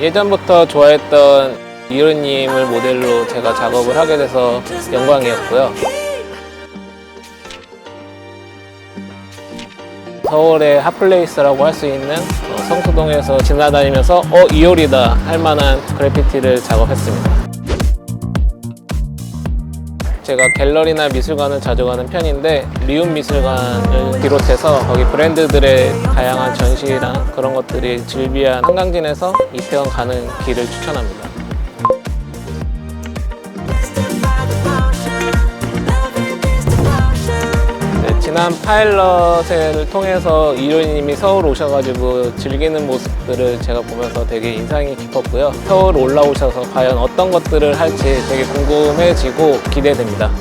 예전부터 좋아했던 이효님을 모델로 제가 작업을 하게 돼서 영광이었고요. 서울의 핫플레이스라고 할 수 있는 성수동에서 지나다니면서 어 이효리다 할 만한 그래피티를 작업했습니다. 제가 갤러리나 미술관을 자주 가는 편인데 리움 미술관을 비롯해서 거기 브랜드들의 다양한 전시랑 그런 것들이 즐비한 한강진에서 이태원 가는 길을 추천합니다. 지난 파일럿을 통해서 이효리님이 서울 오셔가지고 즐기는 모습들을 제가 보면서 되게 인상이 깊었고요. 서울 올라오셔서 과연 어떤 것들을 할지 되게 궁금해지고 기대됩니다.